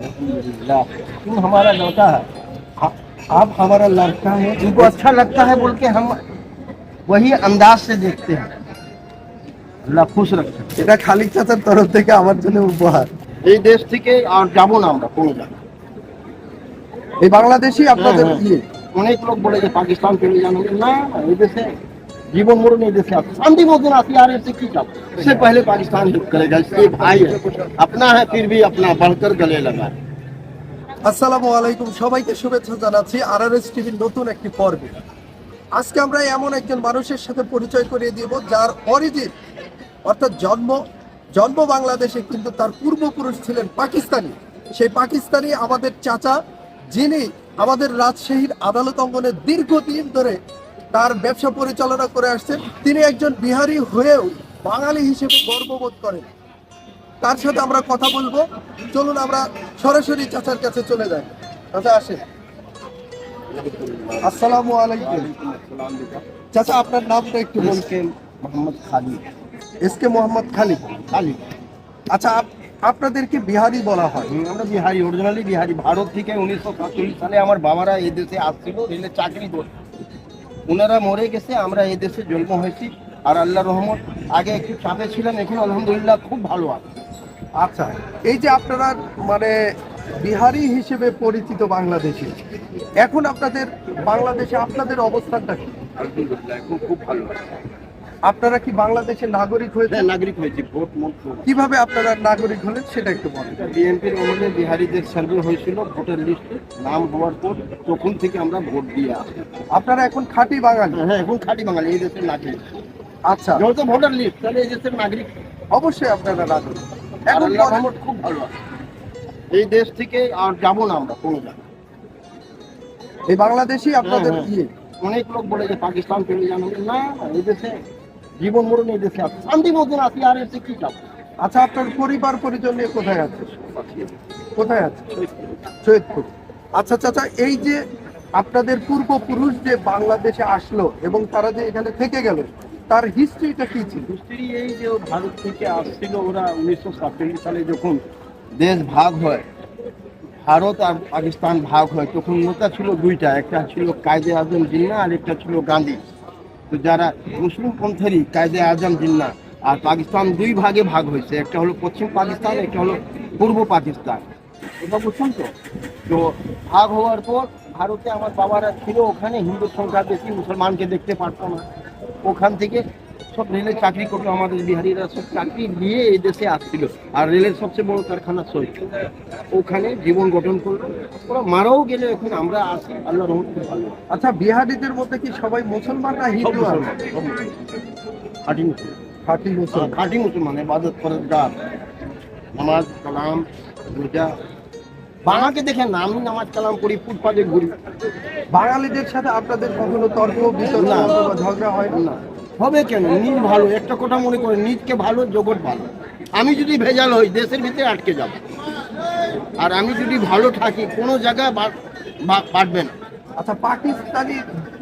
अल्हम्दुलिल्लाह तुम हमारा लड़का है आ- आप हमारा लड़का है इनको अच्छा लगता है बोल के हम वही अंदाज से देखते हैं আল্লাহ খুশ রাখছে এটা খালিক চাচার তরফ থেকে আমার জন্য উপহার এই দেশ থেকে আর যাবো না আমরা কোনো জায়গায় এই বাংলাদেশি আপনাদের হ্যাঁ, ইয়ে অনেক লোক বলে যে পাকিস্তান চলে যান না এই দেশে जीवन मरण এই দেশে আছে शांति मौजूद आती आ रही की जाओ इससे पहले पाकिस्तान हिट करेगा इसके भाई है अपना है फिर भी अपना बढ़कर गले लगा है। আসসালামু আলাইকুম সবাইকে শুভেচ্ছা জানাচ্ছি আরআরএস টিভির নতুন একটি পর্বে আজকে আমরা এমন একজন মানুষের সাথে পরিচয় করিয়ে দিব যার অরিজিন অর্থাৎ জন্ম জন্ম বাংলাদেশে কিন্তু তার পূর্বপুরুষ ছিলেন পাকিস্তানি সেই পাকিস্তানি আমাদের চাচা যিনি আমাদের রাজশাহীর আদালত অঙ্গনে দীর্ঘদিন ধরে তার ব্যবসা পরিচালনা করে আসছেন। তিনি একজন বিহারি হয়েও বাঙালি হিসেবে গর্ববোধ করেন। তার সাথে আমরা কথা বলব। চলুন আমরা সরাসরি চাচার কাছে চলে যাই। চাচা আসেন। আসসালামু আলাইকুম। চাচা আপনার নামটা একটু বলছেন Mohammad Khalid. S K Mohammad Khalid. Khalid. আচ্ছা আপ- আপনাদেরকে বিহারি বলা হয়। আমরা বিহারি অরিজিনালি বিহারি। ভারত থেকে উনিশশো সাতচল্লিশ সালে আমার বাবারা এই দেশে আসছিল চাকরি করতে ওনারা মরে গেছে আমরা এই দেশে জন্ম হয়েছি। আর আল্লাহ রহমত আগে একটু চাপে ছিলাম এখন আলহামদুলিল্লাহ খুব ভালো আছে। আচ্ছা এই যে আপনারা মানে বিহারি হিসেবে পরিচিত বাংলাদেশে এখন আপনাদের বাংলাদেশে আপনাদের অবস্থানটা কি? আলহামদুলিল্লাহ এখন খুব ভালো আছে। আপনারা কি বাংলাদেশের নাগরিক হয়েছে হ্যাঁ, নাগরিক হয়েছে ভোট মত কীভাবে আপনারা নাগরিক হলেন সেটা একটু বলেন। বিএনপির আমলে বিহারিদের সার্ভে হয়েছিল ভোটার লিস্টে নাম হওয়ার পর তখন থেকে আমরা ভোট দিয়ে আসি। আপনারা এখন খাঁটি বাঙালি? হ্যাঁ এখন খাঁটি বাঙালি এই দেশের নাগরিক। আচ্ছা। যেহেতু ভোটার লিস্ট তাহলে এই দেশের নাগরিক। অবশ্যই আপনারা নাগরিক এখন খুব ভালো আছে। এই দেশ থেকে আর যাব না আমরা কোনো জায়গায়। এই বাংলাদেশি আপনাদের হ্যাঁ, হ্যাঁ। ইয়ে। অনেক লোক বলে যে পাকিস্তান চলে যান। না এই দেশে জীবন মরণ এই দেশে আছে শান্তি মতন আছি আর এসে কি যাব আচ্ছা আপনার পরিবার পরিজন নিয়ে কোথায় আছে? কোথায় আছে? সৈয়দপুর। আচ্ছা চাচা, এই যে আপনাদের পূর্বপুরুষ যে বাংলাদেশে আসলো এবং তারা যে এখানে থেকে গেল, তার হিস্ট্রিটা কি ছিল? হিস্ট্রি এই যে ভারত থেকে আসছিল ওরা উনিশশো সাতচল্লিশ সালে যখন দেশ ভাগ হয়, ভারত আর পাকিস্তান ভাগ হয়, তখন নেতা ছিল দুইটা, একটা ছিল কায়দে আজম জিন্না আর একটা ছিল গান্ধী। তো যারা মুসলিম পন্থেরই কায়দে আজম, জিন্না, আর পাকিস্তান দুই ভাগে ভাগ হয়েছে। একটা হলো পশ্চিম পাকিস্তান, একটা হলো পূর্ব পাকিস্তান। এটা বুঝছেন তো? তো ভাগ হওয়ার পর ভারতে আমার বাবারা ছিল ওখানে, হিন্দুর সংখ্যা বেশি, মুসলমানকে দেখতে পারতো না। ওখান থেকে সব রেলের চাকরি করতো আমাদের বিহারিরা সব চাকরি নিয়ে এই দেশে আসছিল। আর রেলের সবচেয়ে বড় কারখানা সৈক ওখানে জীবন গঠন করল। ওরা মারাও গেলে এখন আমরা আসি আল্লাহ রহমত আচ্ছা বিহারিদের মধ্যে কি সবাই মুসলমান না হিন্দু। খাঁটি মুসলমান। খাঁটি মুসলমান। খাঁটি মুসলমান ইবাদত ফরজগার নামাজ কালাম রোজা। বাঙাকে দেখে নাম নামাজ কালাম করি ফুটপাতে ঘুরি। বাঙালিদের সাথে আপনাদের কখনো তর্ক বিতর্ক ঝগড়া হয়? না। হবে কেন? নিজ ভালো একটা কথা মনে করে নিজকে ভালো জগৎ ভালো। আমি যদি ভেজাল হই দেশের ভিতরে আটকে যাব। আর আমি যদি ভালো থাকি কোনো জায়গায় বা- বা- না। আচ্ছা পাকিস্তানি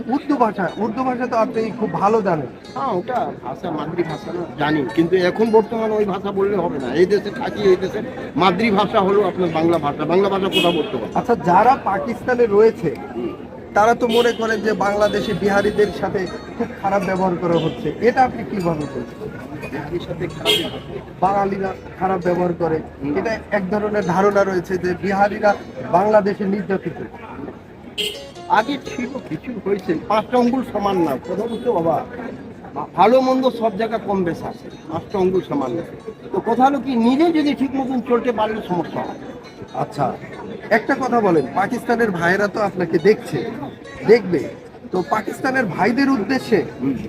উর্দু ভাষা উর্দু ভাষা তো আপনি খুব ভালো জানেন। হ্যাঁ ওটা ভাষা মাতৃভাষা না জানি। কিন্তু এখন বর্তমানে ওই ভাষা বললে হবে না। এই দেশে থাকি এই দেশে মাতৃভাষা হলো আপনার বাংলা ভাষা। বাংলা ভাষা কথা বলতে হবে আচ্ছা যারা পাকিস্তানে রয়েছে তারা তো মনে করেন যে বাংলাদেশে বিহারিদের সাথে খুব খারাপ ব্যবহার করা হচ্ছে। এটা আপনি কীভাবে বলছেন সাথে বাঙালিরা খারাপ ব্যবহার করে। এটা এক ধরনের ধারণা রয়েছে যে বিহারিরা বাংলাদেশে নির্যাতিত। আগে ছিল, কিছু হয়েছে, পাঁচটা অঙ্গুল সমান না, কথা বলছো বাবা ভালো মন্দ সব জায়গায় কম বেশ আছে, পাঁচটা অঙ্গুল সমান না। তো কথা হলো কি, নিজে যদি ঠিক মতন চলতে পারলে সমস্যা হয়। আচ্ছা একটা কথা বলেন, পাকিস্তানের ভাইরা তো আপনাকে দেখছে। দেখবে তো পাকিস্তানের ভাইদের উদ্দেশ্যে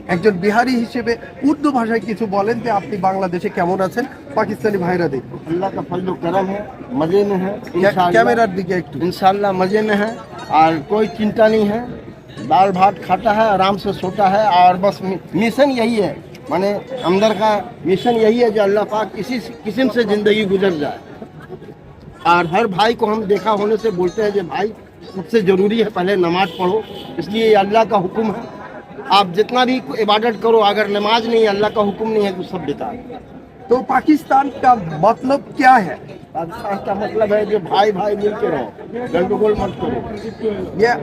একজন বিহারি হিসেবে উর্দু ভাষায় কিছু বলেন যে আপনি বাংলাদেশে কেমন আছেন পাকিস্তানি ভাইরা দেখবে अल्लाह का फजल करम है मजे में है इंशाअल्लाह- ক্যামেরার দিকে একটু इंशाल्लाह मजे में है और कोई चिंता नहीं है दाल भात खाता है आराम से सोता है और बस मि- मिशन यही है माने अंदर का मिशन यही है जो अल्लाह पाक किसी किस्म से ज़िंदगी गुजर जाए और हर भाई को हम देखा होने से बोलते हैं कि भाई सबसे ज़रूरी है पहले नमाज़ पढ़ो इसलिए ये अल्लाह का हुक्म है। आप जितना भी इबादत करो अगर नमाज़ नहीं है अल्लाह का हुक्म नहीं है तो सब बेकार। तो पाकिस्तान का मतलब क्या है? पाकिस्तान का मतलब है जो भाई भाई मिलके रहो गंडगोल मत करो। ये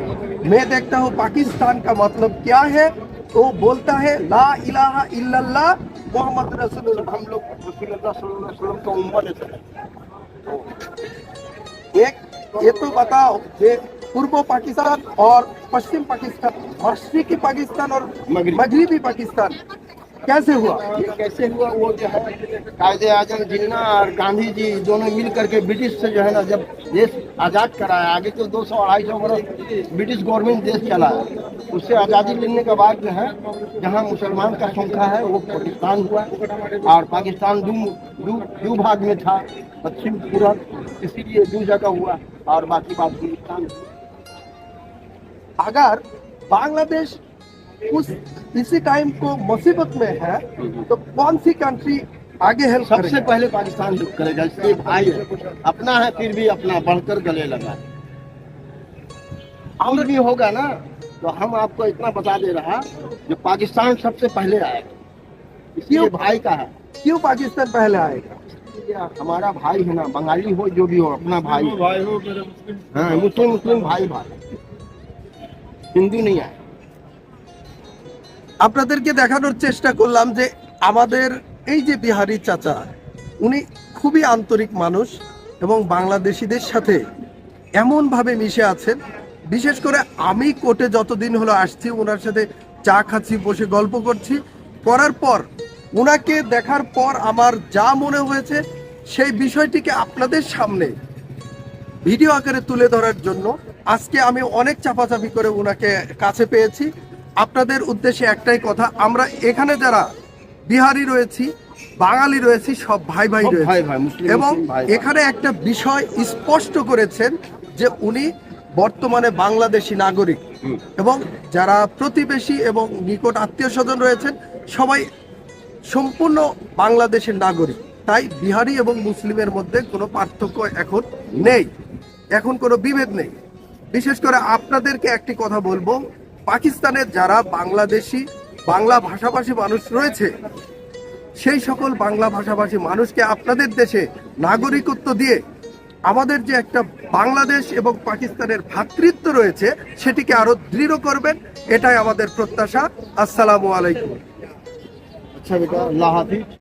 मैं देखता हूँ पाकिस्तान का मतलब क्या है? तो बोलता है ला इलाहा इल्लल्लाह मोहम्मद रसूलुल्लाह। हम लोग रसूलुल्लाह का उम्मत है। एक ये तो बताओ कि पूर्व पाकिस्तान और पश्चिम पाकिस्तान और मशरकी पाकिस्तान और मगरबी। पाकिस्तान। कैसे हुआ? ये कैसे हुआ? वो जो है कायदे आज़म जिन्ना और गांधी जी दोनों मिल करके ब्रिटिश से जो है ना जब देश आज़ाद कराया आगे तो दो सौ अढ़ाई सौ बरस ब्रिटिश गवर्नमेंट देश चला। उससे आज़ादी लेने के बाद जो है जहाँ मुसलमान का संख्या है वो पाकिस्तान हुआ और पाकिस्तान दो दो दो भाग में था पश्चिम पूरब इसीलिए दो जगह हुआ और बाकी बात हिंदुस्तान। अगर बांग्लादेश उस इसी टाइम को मुसीबत में है तो कौन सी कंट्री आगे हेल्प सबसे पहले पाकिस्तान हेल्प करेगा इसलिए भाई है अपना है फिर भी अपना बढ़कर गले लगा। और भी होगा ना तो हम आपको इतना बता दे रहा जो पाकिस्तान सबसे पहले आएगा इसलिए भाई का है। क्यों पाकिस्तान पहले आएगा? हमारा भाई है ना बंगाली हो जो भी हो अपना भाई। भाई हो हाँ मुस्लिम मुस्लिम भाई भाई। হিন্দু নেই আয় আপনাদেরকে দেখানোর চেষ্টা করলাম যে আমাদের এই যে বিহারি চাচা, উনি খুবই আন্তরিক মানুষ এবং বাংলাদেশিদের সাথে এমনভাবে মিশে আছেন। বিশেষ করে আমি কোর্টে যতদিন হলো আসছি ওনার সাথে চা খাচ্ছি, বসে গল্প করছি। করার পর ওনাকে দেখার পর আমার যা মনে হয়েছে, সেই বিষয়টিকে আপনাদের সামনে ভিডিও আকারে তুলে ধরার জন্য আজকে আমি অনেক চাপাচাপি করে ওনাকে কাছে পেয়েছি। আপনাদের উদ্দেশ্যে একটাই কথা আমরা এখানে যারা বিহারি রয়েছি বাঙালি রয়েছি সব ভাই ভাই রয়েছে। এবং। এখানে একটা বিষয় স্পষ্ট করেছেন যে উনি বর্তমানে বাংলাদেশি নাগরিক। এবং যারা প্রতিবেশী এবং নিকট আত্মীয় স্বজন রয়েছেন সবাই সম্পূর্ণ বাংলাদেশের নাগরিক। তাই বিহারি এবং মুসলিমের মধ্যে কোনো পার্থক্য এখন নেই। এখন কোনো বিভেদ নেই। বিশেষ করে আপনাদেরকে একটি কথা বলব। পাকিস্তানের যারা বাংলাদেশি, বাংলা ভাষাভাষী মানুষ রয়েছে, সেই সকল বাংলা ভাষাভাষী মানুষকে আপনাদের দেশে নাগরিকত্ব দিয়ে আমাদের যে একটা বাংলাদেশ এবং পাকিস্তানের ভ্রাতৃত্ব রয়েছে, সেটিকে আরও দৃঢ় করবেন, এটাই আমাদের প্রত্যাশা। আসসালাম আলাইকুম। আচ্ছা বেটা আল্লাহ হাফিজ